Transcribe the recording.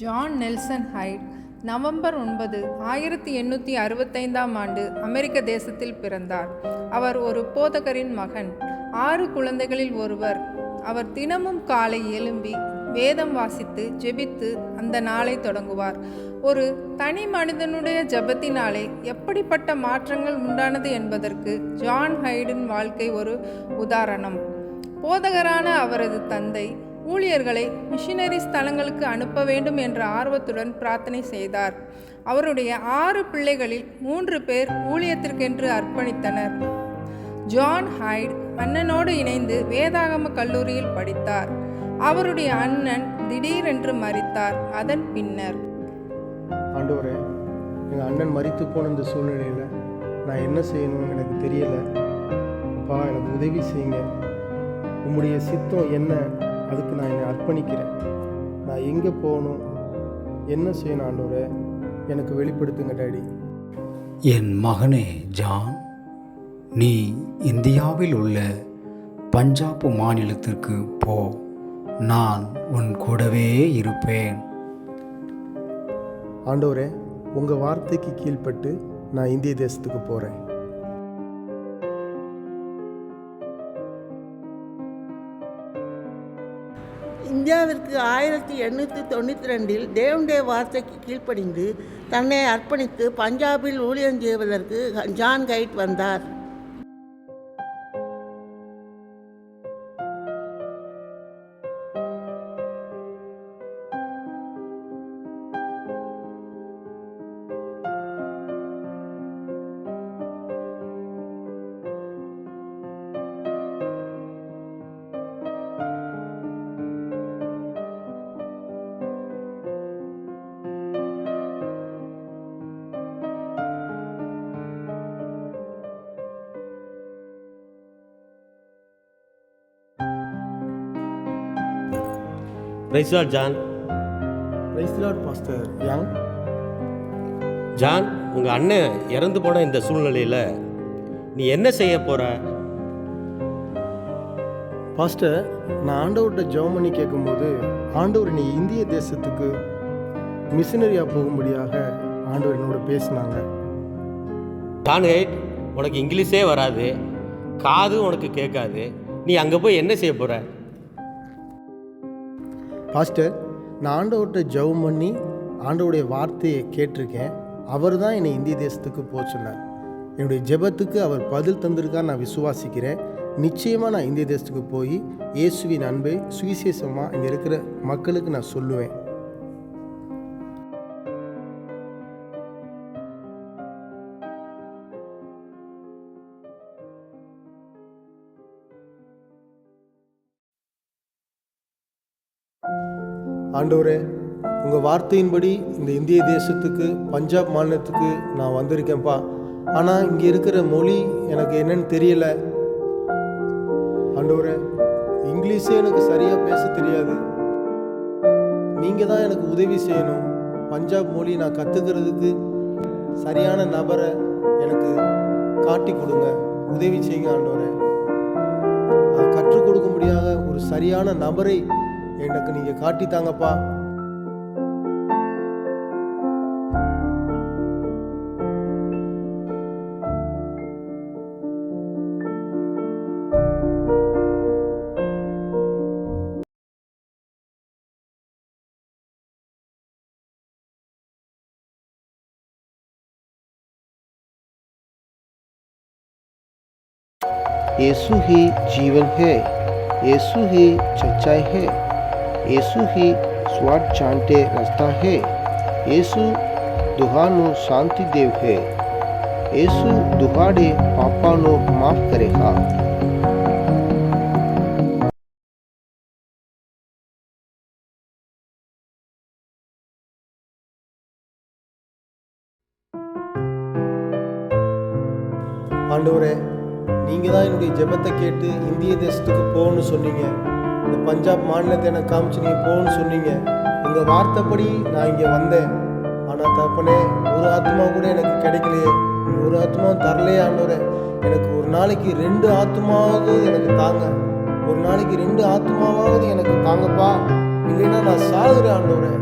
John Nelson height November ஒன்பது ஆயிரத்தி எண்ணூற்றி அறுபத்தைந்தாம் ஆண்டு அமெரிக்க தேசத்தில் பிறந்தார். அவர் ஒரு போதகரின் மகன். ஆறு குழந்தைகளில் ஒருவர். அவர் தினமும் காலை எழும்பி வேதம் வாசித்து ஜெபித்து அந்த நாளை தொடங்குவார். ஒரு தனி மனிதனுடைய ஜெபத்தினாலே எப்படிப்பட்ட மாற்றங்கள் உண்டானது என்பதற்கு ஜான் ஹைடின் வாழ்க்கை ஒரு உதாரணம். போதகரான அவரது தந்தை ஊழியர்களை மிஷினரி ஸ்தலங்களுக்கு அனுப்ப வேண்டும் என்ற ஆர்வத்துடன் பிரார்த்தனை செய்தார். அவருடைய ஆறு பிள்ளைகளில் மூன்று பேர் ஊழியத்திற்கென்று அர்ப்பணித்தனர். ஜான் ஹைட் அண்ணனோடு இணைந்து வேதாகம கல்லூரியில் படித்தார். அவருடைய அண்ணன் திடீரென்று மறித்தார் அதன் பின்னர் ஆண்டவரே எங்கள் அண்ணன் மறித்து போன இந்த சூழ்நிலையில் நான் என்ன செய்யணும்னு எனக்கு தெரியலை. அப்பா எனக்கு உதவி செய்யுங்க. உம்முடைய சித்தம் என்ன? அதுக்கு நான் என்னை அர்ப்பணிக்கிறேன். நான் எங்கே போகணும்? என்ன செய்யணும் ஆண்டவரே? எனக்கு வெளிப்படுத்துங்க டாடி. என் மகனே ஜான் நீ இந்தியாவில் உள்ள பஞ்சாப் மாநிலத்திற்கு போ. நான் உன் கூடவே இருப்பேன். ஆண்டவரே உங்கள் வார்த்தைக்கு கீழ்ப்பட்டு நான் இந்திய தேசத்துக்கு போகிறேன் இந்தியாவிற்கு ஆயிரத்தி எண்ணூற்றி தொண்ணூற்றி ரெண்டில் தேவனுடைய வார்த்தைக்கு கீழ்ப்படிந்து தன்னை அர்ப்பணித்து பஞ்சாபில் ஊழியம் செய்வதற்கு ஜான் கைட் வந்தார். பிரைஸ்லாட் ஜான் பிரைஸ்லாட் பாஸ்டர் யங் ஜான் உங்கள் அண்ணன் இறந்து போன இந்த சூழ்நிலையில் நீ என்ன செய்ய போற? பாஸ்டர் நான் ஆண்டவர்கிட்ட ஜெபம் பண்ணி கேட்கும்போது ஆண்டவர் நீ இந்திய தேசத்துக்கு மிஷினரியாக போகும்படியாக ஆண்டவர் என்னோட பேசினாங்க. ஜான் ஹைட் உனக்கு இங்கிலீஷே வராது. காது உனக்கு கேட்காது. நீ அங்கே போய் என்ன செய்ய போற? பாஸ்டர் நான் ஆண்டவர்கிட்ட ஜெபம் பண்ணி ஆண்டவருடைய வார்த்தையை கேட்டிருக்கேன். அவர் தான் என்னை இந்திய தேசத்துக்கு போக சொன்னார். என்னுடைய ஜெபத்துக்கு அவர் பதில் தந்திருக்கா நான் விசுவாசிக்கிறேன். நிச்சயமாக நான் இந்திய தேசத்துக்கு போய் இயேசுவின் அன்பை சுவிசேஷமாக இங்கே இருக்கிற மக்களுக்கு நான் சொல்லுவேன். ஆண்டவரே உங்கள் வார்த்தையின்படி இந்த இந்திய தேசத்துக்கு பஞ்சாப் மாநிலத்துக்கு நான் வந்திருக்கேன்ப்பா. ஆனால் இங்கே இருக்கிற மொழி எனக்கு என்னன்னு தெரியலை. ஆண்டவரே இங்கிலீஷே எனக்கு சரியாக பேச தெரியாது. நீங்கள் தான் எனக்கு உதவி செய்யணும். பஞ்சாப் மொழி நான் கற்றுக்கிறதுக்கு சரியான நபரை எனக்கு காட்டி கொடுங்க. உதவி செய்யுங்க ஆண்டவரே. அதை கற்றுக் கொடுக்க முடியாத ஒரு சரியான நபரை எனக்கு நீங்கள் காட்டித்தாங்கப்பா यीशु ही जीवन है यीशु ही सच्चाई है యేసు હી સ્વાદ છાંટે રસ્તા હે యేసు દુહાનું શાંતિ દેવ હે యేసు દુહાડે પાપાનો માફ કરે હા ஆண்டவரே நீங்கள் தான் என்னுடைய ஜெபத்தை கேட்டு இந்திய தேசத்துக்கு போகணும்னு சொன்னீங்க. இந்த பஞ்சாப் மாநிலத்தை எனக்கு காமிச்சு நீங்கள் போகணும்னு சொன்னீங்க. உங்கள் வார்த்தைப்படி நான் இங்கே வந்தேன். ஆனால் தப்பனே ஒரு ஆத்மா கூட எனக்கு கிடைக்கலையே. நீ ஒரு ஆத்மா தரலையே ஆண்டவரே. எனக்கு ஒரு நாளைக்கு ரெண்டு ஆத்மாவது எனக்கு தாங்க. ஒரு நாளைக்கு ரெண்டு ஆத்மாவாவது எனக்கு தாங்கப்பா. இல்லைன்னா நான் சாகுறேன் ஆண்டவரே.